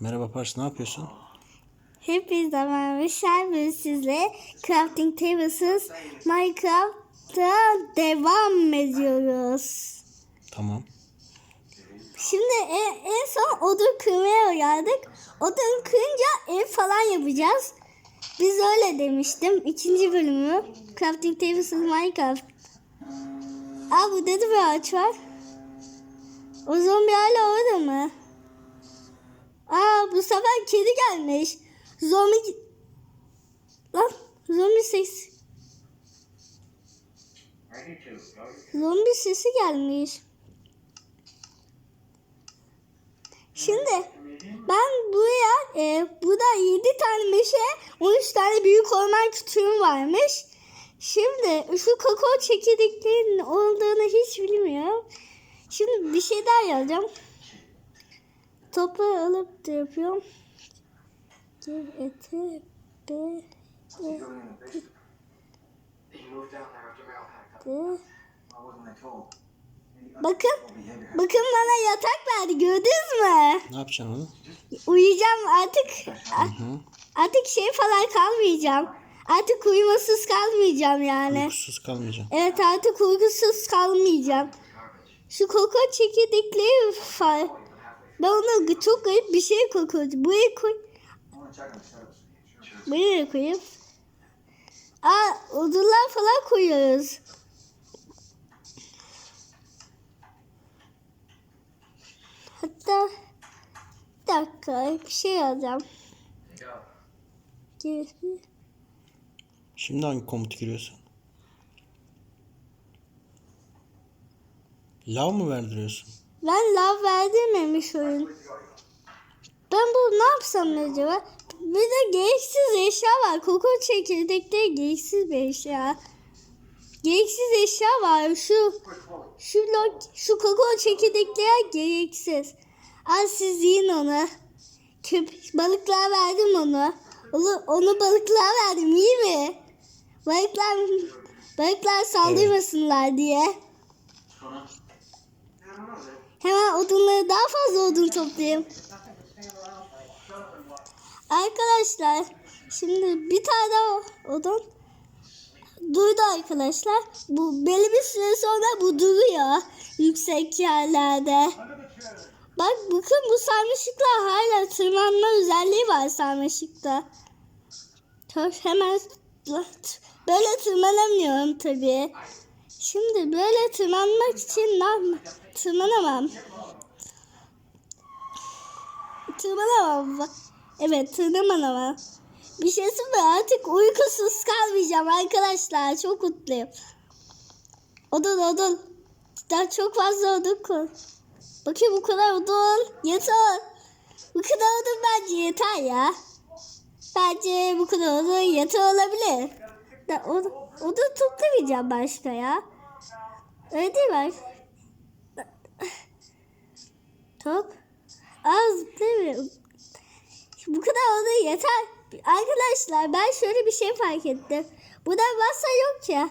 Merhaba Pars, ne yapıyorsun? Hepinize merhaba. Bugün sizle Crafting Tables'ız Minecraft'ta devam ediyoruz. Tamam. Şimdi en, en son odun kırmaya geldik. Odun kırınca ev falan yapacağız. Biz öyle demiştim. İkinci bölümü. Crafting Tables'ız Minecraft. Aa burada da bir ağaç var. O zombi hala orada mı? Bu sefer kedi gelmiş. Zombi... Lan zombi ses... Zombi sesi gelmiş. Şimdi ben buraya e, burada 7 tane meşe 13 tane büyük orman kütüğüm varmış. Şimdi şu kakao çekirdeklerinin olduğunu hiç bilmiyorum. Şimdi bir şey daha yazacağım. Topu alıp da yapıyorum. G, E, T, B, E, D. Bakın, bakın bana yatak verdi gördünüz mü? Ne yapacaksın onu? Uyuyacağım artık. Hı hı. Artık şey falan kalmayacağım. Artık uyumasız kalmayacağım yani. Uykusuz kalmayacaksın. Evet artık uykusuz kalmayacağım. Şu koko çekirdekleri. Ben ona çok garip bir şey kokuyordu. Buraya koy. Buraya koyup. Aa odunlar falan koyuyoruz. Hatta bir dakika bir şey yazacağım. Geri. Şimdi hangi komutu giriyorsun? Lav mı verdiriyorsun? Ben lav verdirmemiş oyun. Ben bu ne yapsam acaba? Bir de gereksiz eşya var. Koko çekirdekte gereksiz bir eşya. Gereksiz eşya var. Şu şu lok, şu koko çekirdekler gereksiz. Az siz yiyin onu. Köp balıklar verdim onu. Onu, onu balıklar verdim iyi mi? Balıklar balıklar saldırmasınlar diye. Hemen odunları daha fazla odun toplayayım. Arkadaşlar şimdi bir tane odun durdu arkadaşlar. Bu belli bir süre sonra bu duruyor yüksek yerlerde. Bak bakın bu sarmaşıklar hala tırmanma özelliği var sarmaşıkta. Hemen böyle tırmanamıyorum tabii. Şimdi böyle tırmanmak için ne yapma? Tırmanamam. Tırmanamam. bak. Evet tırmanamam. Bir şey mi? Artık uykusuz kalmayacağım arkadaşlar. Çok mutluyum. Odun odun. Daha çok fazla odun koy. Bakayım bu kadar odun. Yeter. Bu kadar odun bence yeter ya. Bence bu kadar odun yeter olabilir. Da, odun, odun toplamayacağım başka ya. Öyle değil mi? Top. Az değil? Bu kadar odun yeter. Arkadaşlar ben şöyle bir şey fark ettim. Burada masa yok ya.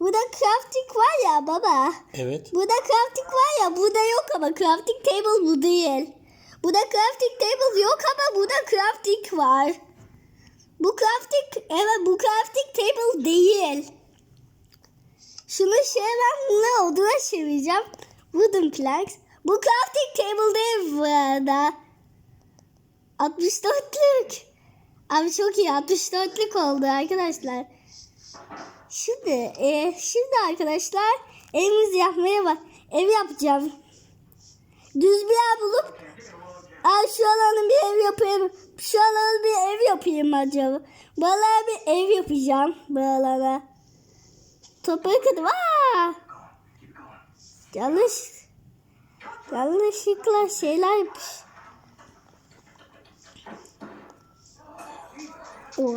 Burada crafting var ya baba. Evet. Burada crafting var ya burada yok ama crafting table bu değil. Burada crafting table yok ama burada crafting var. Bu crafting evet bu crafting table değil. Şunu şey ben buna oduna çevireceğim. Wooden planks. Bu crafting table değil bu arada. 64'lük. Abi çok iyi 64'lük oldu arkadaşlar. Şimdi e, şimdi arkadaşlar evimizi yapmaya bak. Ev yapacağım. Düz bir yer bulup Aa, şu alanı bir ev yapayım. Şu alanı bir ev yapayım acaba. Bu alana bir ev yapacağım. Bu alana. Toprağı kırdım. Aa! Yanlış. Yanlışlıkla şeyler yapmış. Oo,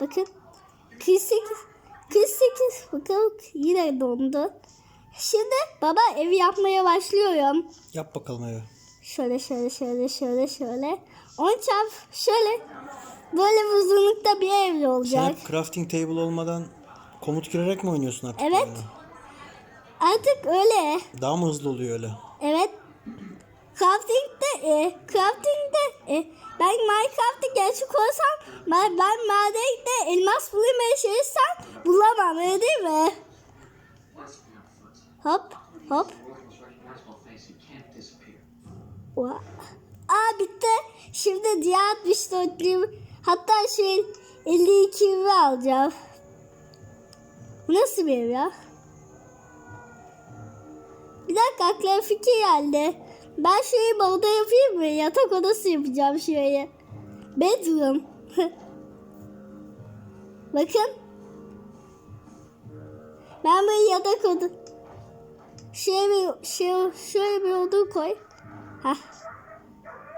bakın. 48. 48. Bakın yine dondu. Şimdi baba evi yapmaya başlıyorum. Yap bakalım evi. Şöyle şöyle şöyle şöyle şöyle. 10 çarp şöyle. Böyle uzunlukta bir ev Sen olacak. hep crafting table olmadan komut girerek mi oynuyorsun artık? Evet. oyunu? Artık öyle. Daha mı hızlı oluyor öyle? Evet. Crafting'de e, crafting'de e, ben Minecraft'ta gerçek olsam ben, ben madende elmas bulayım çalışsam bulamam öyle değil mi? Hop hop. Aa bitti. Şimdi diğer 64'lüğüm hatta şey 52'mi alacağım. Bu nasıl bir ev ya? Bir dakika aklıma fikir geldi. Ben şurayı moda yapayım mı? Yatak odası yapacağım şuraya. Bedroom. Bakın. Ben böyle yatak oda... Şuraya bir, şey, şuraya bir oda koy. Heh.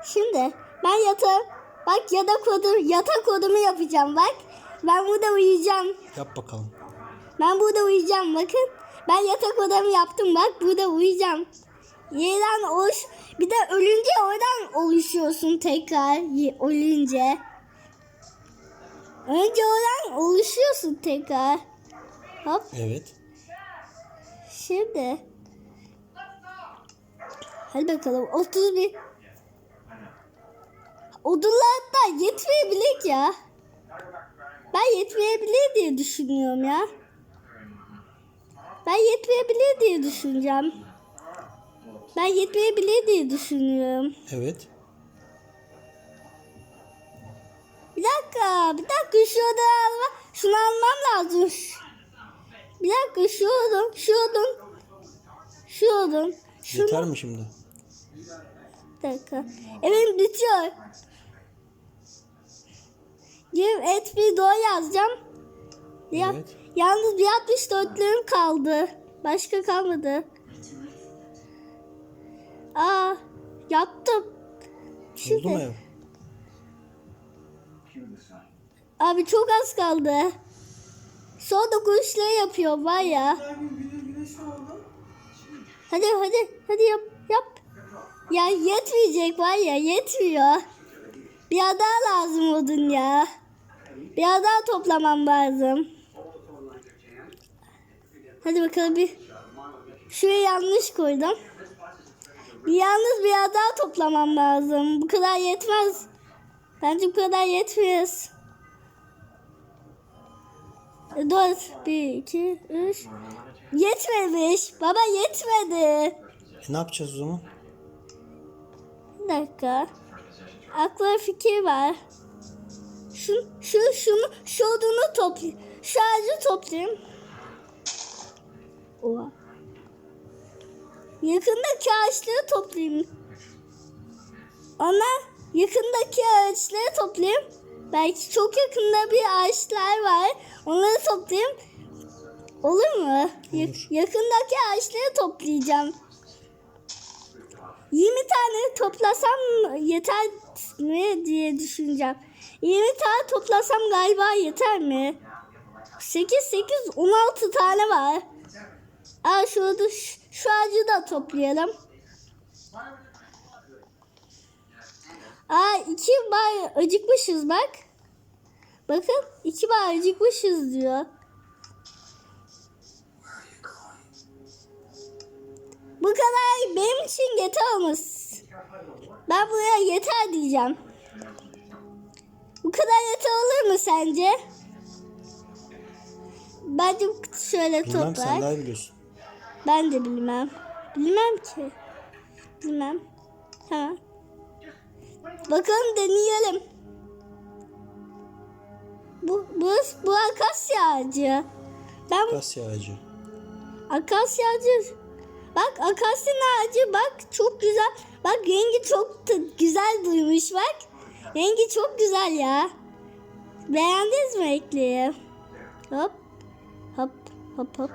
Şimdi ben yatağım. Bak yatak odam, yatak odamı yapacağım bak. Ben burada uyuyacağım. Yap bakalım. Ben burada uyuyacağım bakın. Ben yatak odamı yaptım bak burada uyuyacağım. Yerden oluş. Bir de ölünce oradan oluşuyorsun tekrar ölünce. Önce oradan oluşuyorsun tekrar. Hop Evet. şimdi. Hadi bakalım 31. Odunlar da yetmeyebilir ya. Ben yetmeyebilir diye düşünüyorum ya. Ben yetmeyebilir diye düşüneceğim. Ben yetmeyebilir diye düşünüyorum. Evet. Bir dakika, bir dakika şu odayı alma, şunu almam lazım. Bir dakika şu odun, şu odun, şu odun. Şunu, Yeter mi şimdi? Dakika. Evet bitiyor. Give et bir doğru yazacağım. Ya, Evet. Yalnız bir 64'lüğüm kaldı. Başka kalmadı. Aa, yaptım. Oldu mu ev? Abi çok az kaldı. Son dokunuşları yapıyor var ya. Hadi hadi hadi yap. Ya yetmeyecek var ya yetmiyor. Bir daha lazım odun ya. Bir daha toplamam lazım. Hadi bakalım bir. Şuraya yanlış koydum. Yalnız bir daha toplamam lazım. Bu kadar yetmez. Bence bu kadar yetmez. Dört, bir, iki, üç. Yetmemiş. Baba yetmedi. E, ne yapacağız o zaman? Dakika. Aklıma fikir var. Şu, şu, şunu, şu odunu toplayayım. Şu ağacı toplayayım. Oha. Yakındaki ağaçları toplayayım. Ona yakındaki ağaçları toplayayım. Belki çok yakında bir ağaçlar var. Onları toplayayım. Olur mu? Olur. yakındaki ağaçları toplayacağım. 20 tane toplasam yeter mi diye düşüneceğim. 20 tane toplasam galiba yeter mi? 8 8 16 tane var. Aa şurada şu, ağacı da toplayalım. Aa iki bar acıkmışız bak. Bakın iki bar acıkmışız diyor. Bu kadar benim için yeter olmuş. Ben buraya yeter diyeceğim. Bu kadar yeter olur mu sence? Bence şöyle Bilmem sen toplar. daha biliyorsun. Ben de bilmem. Bilmem ki. Bilmem. Tamam. Bakalım deneyelim. Bu, bu, bu akasya ağacı. Ben Akasya ağacı. akasya ağacı. Bak akasya ağacı bak çok güzel. Bak rengi çok güzel duymuş bak. Rengi çok güzel ya. Beğendiniz mi ekliği? Hop. Hop hop hop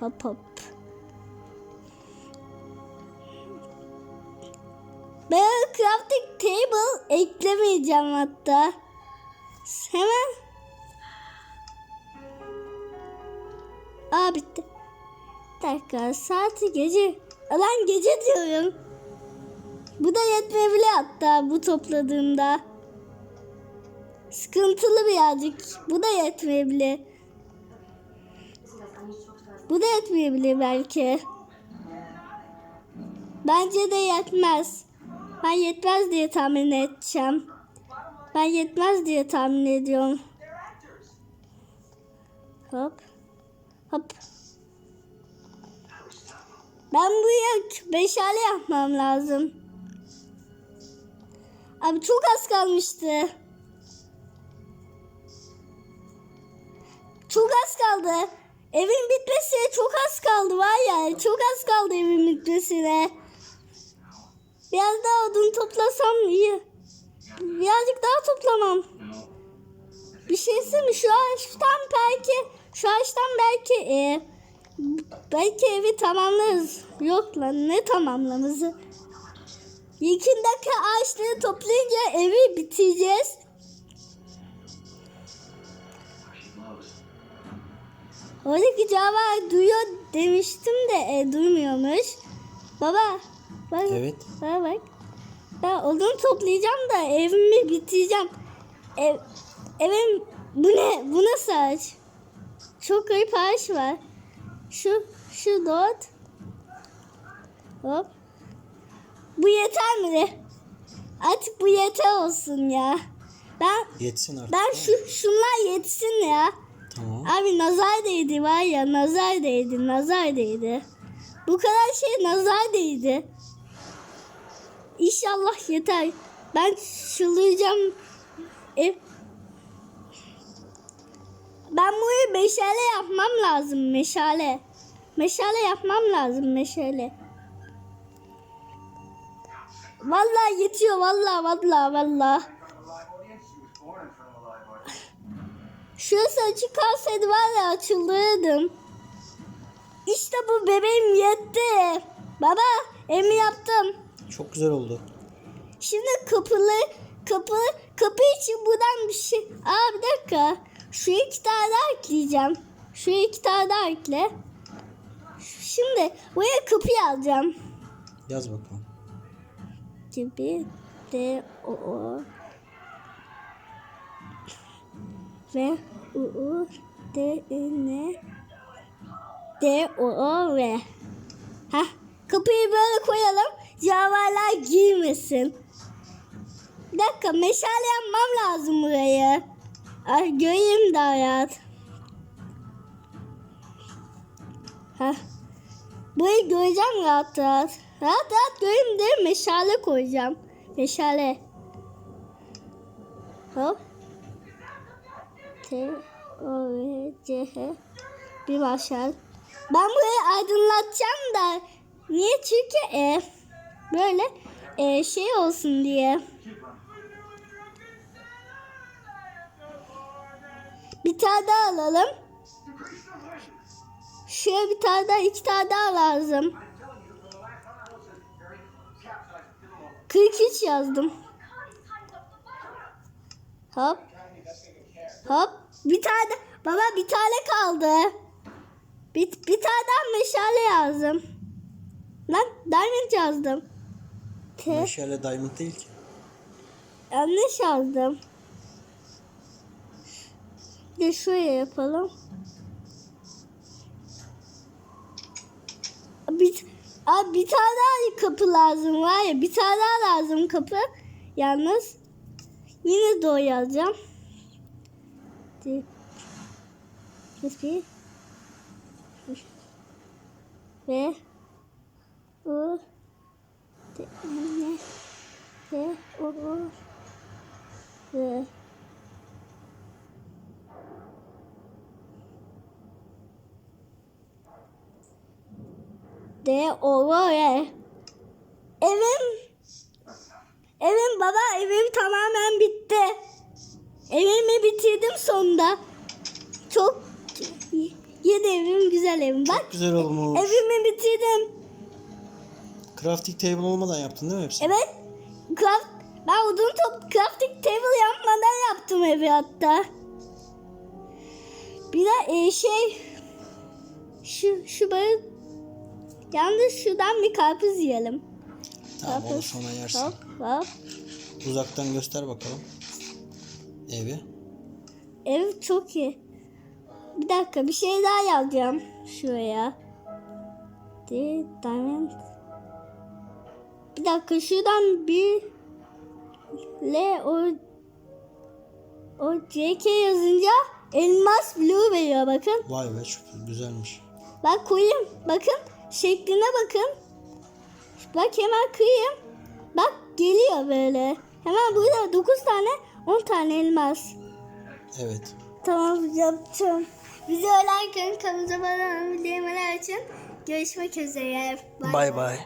hop hop. Ben crafting table eklemeyeceğim hatta. Hemen. Aa bitti. Dakika saati gece. Lan gece diyorum. Bu da yetmeyebilir hatta bu topladığımda. Sıkıntılı birazcık. Bu da yetmeyebilir. Bu da yetmeyebilir belki. Bence de yetmez. Ben yetmez diye tahmin edeceğim. Ben yetmez diye tahmin ediyorum. Hop. Hop. Ben buraya beşale yapmam lazım. Abi çok az kalmıştı. Çok az kaldı. Evin bitmesine çok az kaldı var ya. Çok az kaldı evin bitmesine. Biraz daha odun toplasam iyi. Birazcık daha toplamam. Bir şey mi? Şu ağaçtan belki şu ağaçtan belki e, belki evi tamamlarız. Yok lan ne tamamlamızı? Yakındaki ağaçları toplayınca evi bitireceğiz. Oradaki cevap duyuyor demiştim de e, duymuyormuş. Baba, bak, Evet. bana bak. Ben odun toplayacağım da evimi bitireceğim. Ev, evim bu ne? Bu nasıl ağaç? Çok garip ağaç var. Şu, şu dot. Hop. Bu yeter mi? Artık bu yeter olsun ya. Ben Yetsin artık. ben şu şunlar yetsin ya. Tamam. Abi nazar değdi var ya nazar değdi nazar değdi. Bu kadar şey nazar değdi. İnşallah yeter. Ben şılıyacağım. E, ben burayı meşale yapmam lazım meşale. Meşale yapmam lazım meşale. Vallahi yetiyor vallahi vallahi vallahi. Şurası açık kalsaydı var ya açılırdım. İşte bu bebeğim yetti. Baba emi yaptım. Çok güzel oldu. Şimdi kapılı kapı kapı için buradan bir şey. Aa bir dakika. Şu iki tane daha ekleyeceğim. Şu iki tane daha ekle. Şimdi buraya kapıyı alacağım. Yaz bakalım. gibi D O O ve U U D I N D O O ve ha kapıyı böyle koyalım canavarlar girmesin. Bir dakika meşale yapmam lazım burayı. Ay göreyim daha rahat. Ha. Burayı göreceğim rahat rahat. Rahat rahat göreyim de meşale koyacağım. Meşale. Hop. T O C H bir başar. Ben burayı aydınlatacağım da niye? Çünkü e, böyle e, şey olsun diye. Bir tane daha alalım. Şöyle bir tane daha, iki tane daha lazım. 43 yazdım. Hop. Hop. Bir tane baba bir tane kaldı. Bir, bir tane daha meşale yazdım. Lan diamond yazdım. T Meşale diamond değil ki. yanlış yazdım. De şuraya yapalım. Bir, abi bir tane daha kapı lazım var ya. Bir tane daha lazım kapı. Yalnız yine doğru yazacağım. Bir, bir, ve o de, ne, ve o, o ve de olur ya. Evim Evim baba evim tamamen bitti. Evimi bitirdim sonunda. Çok yeni evim güzel evim. Bak Güzel olmuş. evimi bitirdim. Crafting table olmadan yaptın değil mi hepsini? Evet. Craft, ben odun top crafting table yapmadan yaptım evi hatta. Bir de e, şey şu şu böyle yalnız şuradan bir karpuz yiyelim. Tamam onu Karpuz. sonra yersin. Hop hop. Uzaktan göster bakalım. Evi. Ev çok iyi. Bir dakika bir şey daha yazacağım şuraya. The diamond. Bir dakika şuradan bir L o o CK yazınca elmas blue veriyor bakın. Vay be çok güzelmiş. Bak koyayım. Bakın şekline bakın. Bak hemen kıyayım. Bak geliyor böyle. Hemen burada 9 tane 10 tane elmas. Evet. Tamam yapacağım. Bizi ölerken kanalımıza abone olmayı, açın. Görüşmek üzere. Bay bay.